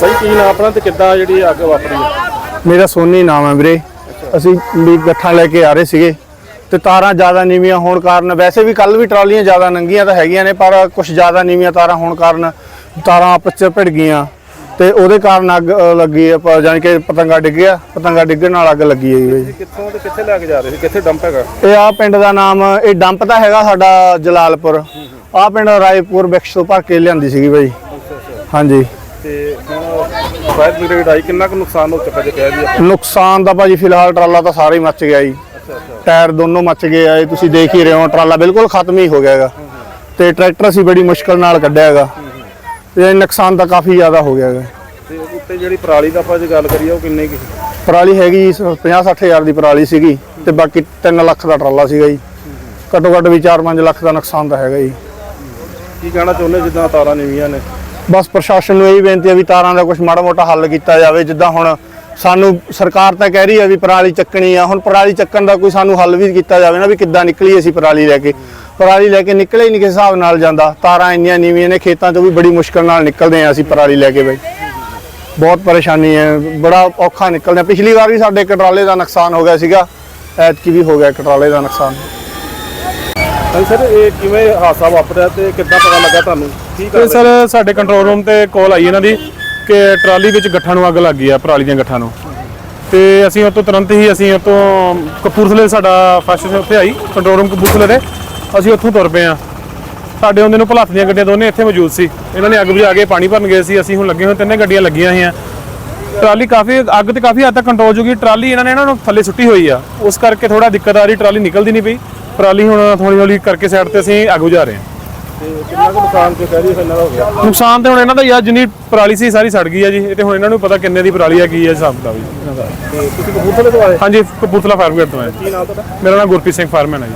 ਭਾਈ ਕੀ ਨਾਮ ਆਪਣਾ ਤੇ ਕਿੱਦਾਂ ਜਿਹੜੀ ਅੱਗ ਵਾਪਰੀ ਹੈ? ਮੇਰਾ ਸੋਨੀ ਨਾਮ ਹੈ ਵੀਰੇ। ਅਸੀਂ ਵੀ ਗੱਠਾਂ ਲੈ ਕੇ ਆ ਰਹੇ ਸੀਗੇ ਤੇ ਤਾਰਾਂ ਜ਼ਿਆਦਾ ਨੀਵੀਆਂ ਹੋਣ ਕਾਰਨ ਵੈਸੇ ਵੀ ਕੱਲ ਵੀ ਟਰਾਲੀਆਂ ਜ਼ਿਆਦਾ ਨੰਗੀਆਂ ਤਾਂ ਹੈਗੀਆਂ ਨੇ ਪਰ ਕੁਝ ਜ਼ਿਆਦਾ ਨੀਵੀਆਂ ਤਾਰਾਂ ਹੋਣ ਕਾਰਨ ਤਾਰਾਂ ਆਪਸ 'ਚ ਭਿੜ ਗਈਆਂ ਤੇ ਉਹਦੇ ਕਾਰਨ ਅੱਗ ਅ, ਲੱਗੀ ਹੈ ਪ- ਜਾਣੀ ਕਿ ਪਤੰਗਾ ਡਿੱਗ ਗਿਆ ਪਤੰਗਾ ਡਿੱਗਣ ਨਾਲ ਅੱਗ ਲੱਗੀ ਹੈ ਜੀ। ਕਿੱਥੋਂ ਤੇ ਕਿੱਥੇ ਲੈ ਕੇ ਜਾ ਰਹੇ ਸੀ? ਕਿੱਥੇ ਡੰਪ ਹੈਗਾ? ਇਹ ਆ ਪਿੰਡ ਦਾ ਨਾਮ ਇਹ ਡੰਪ ਤਾਂ ਹੈਗਾ ਸਾਡਾ ਜਲਾਲਪੁਰ। ਆ ਪਿੰਡ ਰਾਏਪੁਰ ਬਿਕਸ਼ ਤੋਂ ਭਰ ਕੇ ਲਿਆਂਦੀ ਸੀਗੀ ਬਾਈ। ਹਾਂਜੀ। ਤੇ ਹੁਣ ਫਾਇਰ ਬ੍ਰਿਗੇਡ ਆਈ ਕਿੰਨਾ ਕੁ ਨੁਕਸਾਨ ਹੋ ਚੁੱਕਾ ਜੇ ਕਹਿ ਦਈਏ? ਨੁਕਸਾਨ ਦਾ ਭਾਜੀ ਫਿਲਹਾਲ ਟਰਾਲਾ ਤਾਂ ਸਾਰਾ ਹੀ ਮੱਚ ਗਿਆ ਜੀ। ਟਾਇਰ ਦੋਨੋਂ ਮੱਚ ਗਏ ਆ ਇਹ ਤੁਸੀਂ ਦੇਖ ਹੀ ਰਹੇ ਹੋ ਟਰਾਲਾ ਬਿਲਕੁਲ ਖਤਮ ਹੀ ਹੋ ਗਿਆ ਹੈਗਾ। ਤੇ ਟਰੈਕਟਰ ਅਸੀਂ ਬੜੀ ਮੁਸ਼ਕਲ ਨਾਲ ਕੱਢਿਆ ਹੈਗਾ। ਤੇ ਨੁਕਸਾਨ ਤਾਂ ਕਾਫੀ ਜ਼ਿਆਦਾ ਹੋ ਗਿਆ ਹੈਗਾ। ਤੇ ਉੱਤੇ ਜਿਹੜੀ ਪਰਾਲੀ ਦਾ ਆਪਾਂ ਜੇ ਗੱਲ ਕਰੀਏ ਉਹ ਕਿੰਨੇ ਕੀ ਪਰਾਲੀ ਹੈਗੀ 50 ਹਜ਼ਾਰ ਦੀ ਪਰਾਲੀ ਸੀਗੀ ਤੇ ਬਾਕੀ 3 ਲੱਖ ਦਾ ਟਰਾਲਾ ਸੀਗਾ ਜੀ। ਘੱਟੋ ਘੱਟ ਵੀ 4-5 ਲੱਖ ਦਾ ਨੁਕਸਾਨ ਤਾਂ ਹੈਗਾ ਜੀ। ਕੀ ਕਹਿਣਾ ਚਾਹੁੰਦੇ ਜਿੱਦਾਂ ਤਾਰਾਂ ਨੀਵੀਆਂ ਨੇ? ਬਸ ਪ੍ਰਸ਼ਾਸਨ ਨੂੰ ਇਹੀ ਬੇਨਤੀ ਹੈ ਵੀ ਤਾਰਾਂ ਦਾ ਕੁਝ ਮਾੜਾ ਮੋਟਾ ਹੱਲ ਕੀਤਾ ਜਾਵੇ, ਜਿੱਦਾਂ ਹੁਣ ਸਾਨੂੰ ਸਰਕਾਰ ਤਾਂ ਕਹਿ ਰਹੀ ਹੈ ਵੀ ਪਰਾਲੀ ਚੱਕਣੀ ਆ, ਹੁਣ ਪਰਾਲੀ ਚੱਕਣ ਦਾ ਕੋਈ ਸਾਨੂੰ ਹੱਲ ਵੀ ਕੀਤਾ ਜਾਵੇ ਨਾ ਵੀ ਕਿੱਦਾਂ ਨਿਕਲੀ ਅਸੀਂ ਪਰਾਲੀ ਲੈ ਕੇ। ਪਰਾਲੀ ਲੈ ਕੇ ਨਿਕਲੇ ਹੀ ਨਹੀਂ ਕਿਸੇ ਹਿਸਾਬ ਨਾਲ ਜਾਂਦਾ, ਤਾਰਾਂ ਇੰਨੀਆਂ ਨੀਵੀਆਂ ਨੇ, ਖੇਤਾਂ ਤੋਂ ਵੀ ਬੜੀ ਮੁਸ਼ਕਲ ਨਾਲ ਨਿਕਲਦੇ ਆ ਅਸੀਂ ਪਰਾਲੀ ਲੈ ਕੇ ਬਈ। ਬਹੁਤ ਪਰੇਸ਼ਾਨੀ ਹੈ, ਬੜਾ ਔਖਾ ਨਿਕਲਦਾ। ਪਿਛਲੀ ਵਾਰ ਵੀ ਸਾਡੇ ਇੱਕ ਦਾ ਨੁਕਸਾਨ ਹੋ ਗਿਆ ਸੀਗਾ, ਐਤਕੀ ਵੀ ਹੋ ਗਿਆ ਕਟਰਾਲੇ ਦਾ ਨੁਕਸਾਨ। ਹਾਂ ਸਰ ਇਹ ਕਿਵੇਂ ਹਾਦਸਾ ਵਾਪਰਿਆ ਤੇ ਕਿੱਦਾਂ ਪਤਾ ਲੱਗਾ ਤੁਹਾਨੂੰ? ਕੀ ਤੇ ਕਰ ਸਰ ਸਾਡੇ ਕੰਟਰੋਲ ਰੂਮ ਤੇ ਕਾਲ ਆਈ ਇਹਨਾਂ ਦੀ ਕਿ ਟਰਾਲੀ ਵਿੱਚ ਗੱਠਾਂ ਨੂੰ ਅੱਗ ਲੱਗ ਗਈ ਆ ਪਰਾਲੀ ਦੀਆਂ ਗੱਠਾਂ ਨੂੰ। ਤੇ ਅਸੀਂ ਉਹ ਤੋਂ ਤੁਰੰਤ ਹੀ ਅਸੀਂ ਉਹ ਤੋਂ ਕਪੂਰਥਲੇ ਸਾਡਾ ਫਸਟ ਉੱਥੇ ਆਈ ਕੰਟਰੋਲ ਰੂਮ ਕਪੂਰਥਲੇ ਦੇ। ਅਸੀਂ ਉੱਥੋਂ ਤੁਰ ਪਏ ਆ ਸਾਡੇ ਉਹਦੇ ਨੂੰ ਭਲੱਥ ਦੀਆਂ ਗੱਡੀਆਂ ਦੋਨੇ ਇੱਥੇ ਮੌਜੂਦ ਸੀ। ਇਹਨਾਂ ਨੇ ਅੱਗ ਬੁਝਾ ਕੇ ਪਾਣੀ ਭਰਨ ਗਏ ਸੀ ਅਸੀਂ ਹੁਣ ਲੱਗੇ ਹੋਏ ਤਿੰਨੇ ਗੱਡੀਆਂ ਲੱਗੀਆਂ ਹੋਈਆਂ। ਟਰਾਲੀ ਕਾਫੀ ਅੱਗ ਤੇ ਕਾਫੀ ਹੱਦ ਤੱਕ ਕੰਟਰੋਲ ਜੂਗੀ ਟਰਾਲੀ ਇਹਨਾਂ ਨੇ ਇਹਨਾਂ ਨੂੰ ਥੱਲੇ ਸੁੱਟੀ ਹੋਈ ਆ। ਉਸ ਕਰਕੇ ਥੋੜਾ ਦਿੱਕਤ ਆ ਰਹੀ ਟਰਾਲੀ ਨਿਕਲਦੀ ਨਹੀਂ ਪਈ। ਟਰਾਲੀ ਹੁਣ ਹੌਲੀ ਹੌਲੀ ਕਰਕੇ ਸਾਈਡ ਤੇ ਅਸੀਂ ਅੱਗ ਬੁਝਾ ਰਹੇ ਹਾਂ। ਤੇ ਕਿੰਨਾ ਕੁ ਨੁਕਸਾਨ ਤੇ ਕਹਿ ਦਈਏ ਫਿਰ ਇਹਨਾਂ ਦਾ ਹੋ ਗਿਆ? ਨੁਕਸਾਨ ਤੇ ਹੁਣ ਇਹਨਾਂ ਦਾ ਯਾਰ ਜਿੰਨੀ ਪਰਾਲੀ ਸੀ ਸਾਰੀ ਸੜ ਗਈ ਆ ਜੀ। ਇਹ ਤੇ ਹੁਣ ਇਹਨਾਂ ਨੂੰ ਪਤਾ ਕਿੰਨੇ ਦੀ ਪਰਾਲੀ ਆ ਕੀ ਆ ਹਿਸਾਬ ਦਾ ਵੀ ਤੇ ਤੁਸੀਂ ਕਪੂਰਥਲੇ ਤੋਂ ਆਏ? ਹਾਂਜੀ ਕਪੂਰਥਲਾ ਫਾਰਮ ਗੇਟ ਤੋਂ ਆਏ। ਕੀ ਨਾਮ ਤੁਹਾਡਾ? ਮੇਰਾ ਨਾਮ ਗੁਰਪ੍ਰੀਤ ਸਿੰਘ ਫਾਰਮੈਨ ਹੈ ਜੀ।